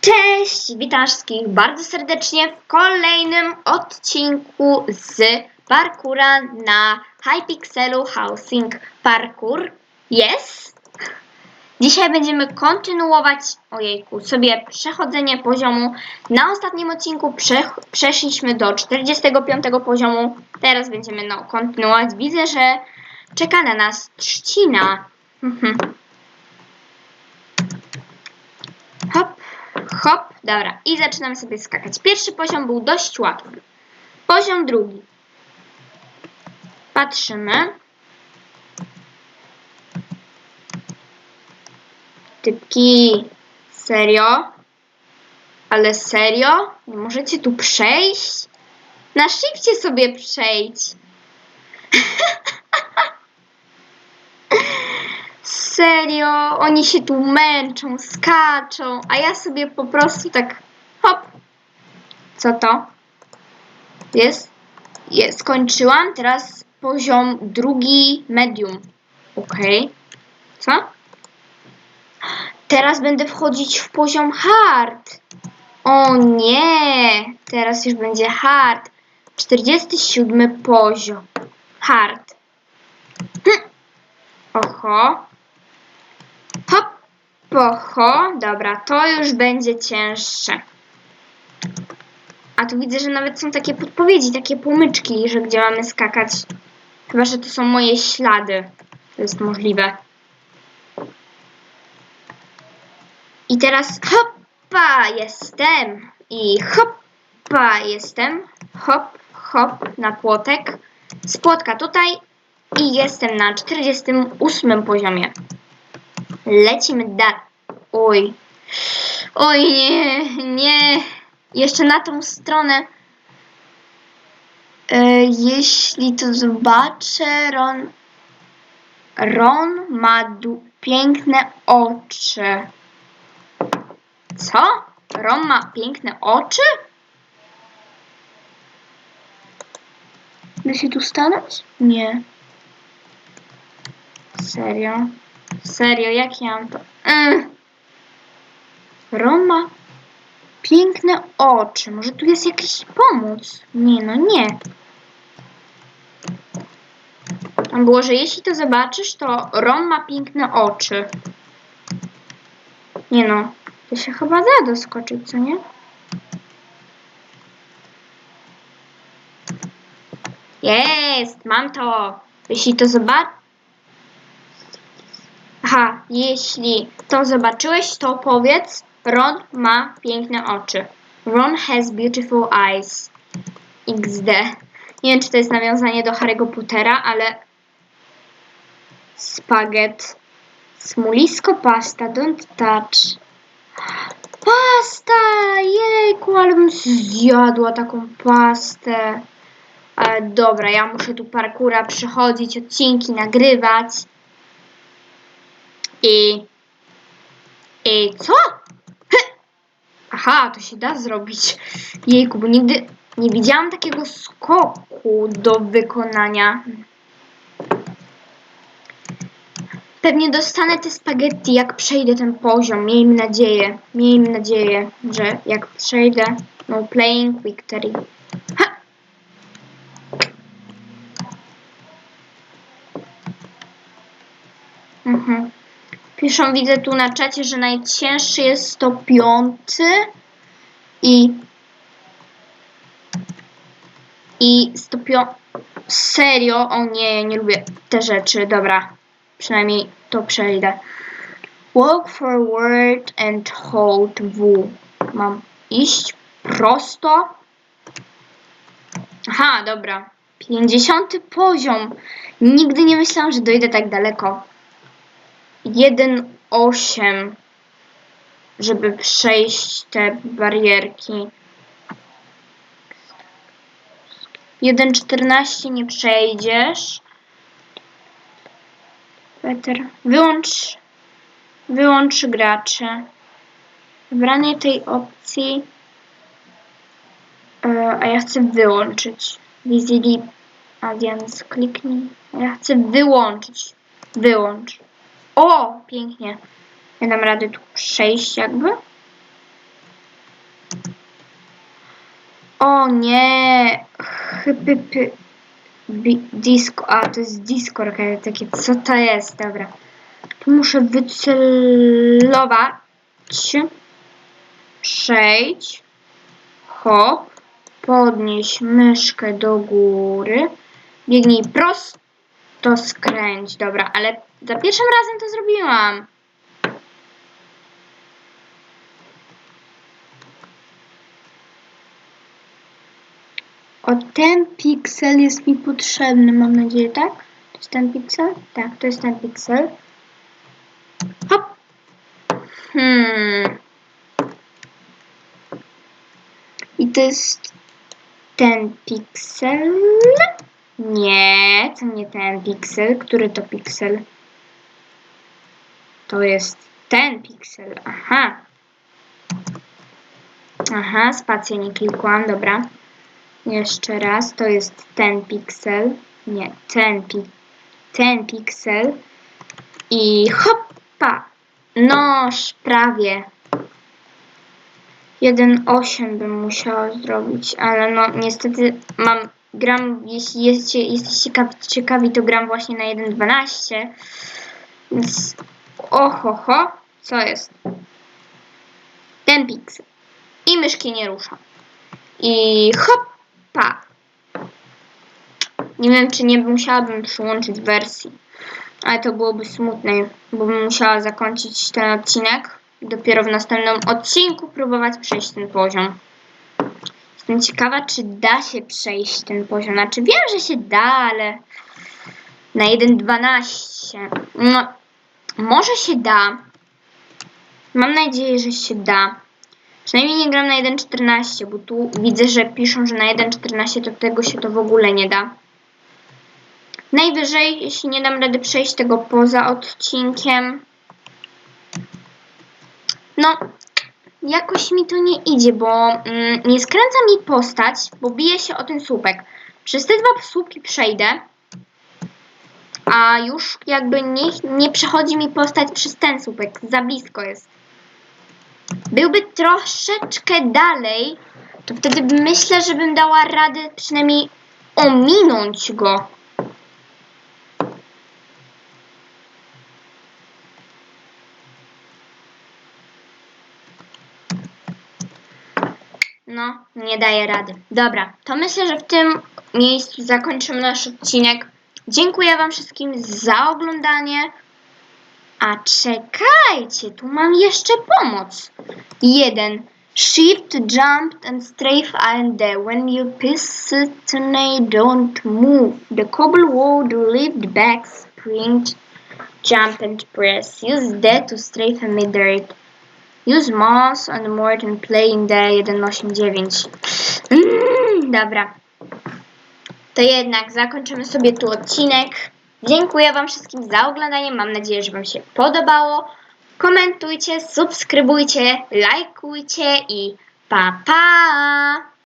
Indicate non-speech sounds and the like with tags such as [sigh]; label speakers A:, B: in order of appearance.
A: Cześć, witam wszystkich bardzo serdecznie w kolejnym odcinku z parkura na Hypixelu Housing Parkour. Jest! Dzisiaj będziemy kontynuować, ojejku, sobie przechodzenie poziomu. Na ostatnim odcinku prze, przeszliśmy do 45 poziomu. Teraz będziemy no, kontynuować. Widzę, że czeka na nas trzcina. Mhm. Hop, hop, dobra. I zaczynamy sobie skakać. Pierwszy poziom był dość łatwy. Poziom drugi. Patrzymy. Typki, serio? Ale serio? Nie możecie tu przejść? Na szybcie sobie przejdź. [laughs] Serio, oni się tu męczą, skaczą, a ja sobie po prostu tak hop. Co to? Jest? Jest, skończyłam. Teraz poziom drugi medium. Ok. Co? Teraz będę wchodzić w poziom hard. O nie, teraz już będzie hard. 47 poziom. Hard. Hm. Oho. Pocho. Dobra, to już będzie cięższe. A tu widzę, że nawet są takie podpowiedzi, takie pomyczki, że gdzie mamy skakać. Chyba, że to są moje ślady. To jest możliwe. I teraz hoppa, jestem. I hoppa, jestem. Hop, hop, na płotek. Z płotka tutaj. I jestem na 48 poziomie. Lecimy dalej. Oj. Oj, nie, nie. Jeszcze na tą stronę. E, jeśli to zobaczę, Ron. Ron ma du- piękne oczy. Co? Ron ma piękne oczy? Da się tu stanąć? Nie. Serio? Serio, jak ja mam to... Mm. Ron ma piękne oczy. Może tu jest jakiś pomóc? Nie, no nie. Tam było, że jeśli to zobaczysz, to Ron ma piękne oczy. Nie no, to się chyba da doskoczyć, co nie? Jest, mam to. Jeśli to zobacz... Aha, jeśli to zobaczyłeś, to powiedz, Ron ma piękne oczy. Ron has beautiful eyes. XD. Nie wiem, czy to jest nawiązanie do Harry'ego Pottera, ale... Spaghet. Smulisko pasta, don't touch. Pasta! Jejku, ale bym zjadła taką pastę. Ale dobra, ja muszę tu parkura przychodzić, odcinki nagrywać. I... I co? Aha, to się da zrobić. Jejku, bo nigdy nie widziałam takiego skoku do wykonania. Pewnie dostanę te spaghetti, jak przejdę ten poziom. Miejmy nadzieję. Miejmy nadzieję, że jak przejdę. No playing victory. Ha! Mhm. Piszą, widzę tu na czacie, że najcięższy jest 105 i i 105 serio, o nie, ja nie lubię te rzeczy, dobra, przynajmniej to przejdę. Walk forward and hold W. Mam iść prosto. Aha, dobra. 50 poziom. Nigdy nie myślałam, że dojdę tak daleko. 1,8 żeby przejść te barierki. 1,14 nie przejdziesz. Peter, wyłącz wyłącz gracze. Wybranie tej opcji e, a ja chcę wyłączyć. Visili Audience kliknij. Ja chcę wyłączyć. Wyłącz. O, pięknie. Ja dam radę tu przejść jakby. O nie. Hypy, disco. A, to jest disco takie. Co to jest? Dobra. Tu muszę wycelować. Przejdź. Hop. Podnieś myszkę do góry. Biegnij prosto skręć. Dobra, ale za pierwszym razem to zrobiłam. O, ten piksel jest mi potrzebny, mam nadzieję, tak? To jest ten piksel? Tak, to jest ten piksel. Hop! Hmm. I to jest ten piksel? Nie, to nie ten piksel. Który to piksel? To jest ten piksel. Aha. Aha, spację nie klikłam, dobra. Jeszcze raz, to jest ten piksel. Nie, ten, pi ten piksel. I hoppa! Noż, prawie. 1.8 bym musiała zrobić, ale no niestety mam, gram, jeśli jest, jesteście ciekawi, to gram właśnie na 1.12. Więc oho, ho, co jest? Ten piksel. I myszki nie ruszam. I hoppa! Nie wiem, czy nie musiałabym przyłączyć wersji, ale to byłoby smutne, bo bym musiała zakończyć ten odcinek dopiero w następnym odcinku próbować przejść ten poziom. Jestem ciekawa, czy da się przejść ten poziom. Znaczy wiem, że się da, ale na 1.12 no, może się da. Mam nadzieję, że się da. Przynajmniej nie gram na 1.14, bo tu widzę, że piszą, że na 1.14 to tego się to w ogóle nie da. Najwyżej, jeśli nie dam rady przejść tego poza odcinkiem. No, jakoś mi to nie idzie, bo mm, nie skręca mi postać, bo bije się o ten słupek. Przez te dwa słupki przejdę, a już jakby nie, nie przechodzi mi postać przez ten słupek. Za blisko jest. Byłby troszeczkę dalej, to wtedy myślę, że bym dała radę przynajmniej ominąć go. No, nie daję rady. Dobra, to myślę, że w tym miejscu zakończymy nasz odcinek. Dziękuję Wam wszystkim za oglądanie. A czekajcie, tu mam jeszcze pomoc. Jeden. Shift, jump and strafe and when you piston don't move. The cobble would lift back, sprint, jump and press. Use D to strafe and mid dirt. Use mouse and more than play in the 189. Mm, dobra. To jednak zakończymy sobie tu odcinek. Dziękuję Wam wszystkim za oglądanie. Mam nadzieję, że Wam się podobało. Komentujcie, subskrybujcie, lajkujcie i pa pa!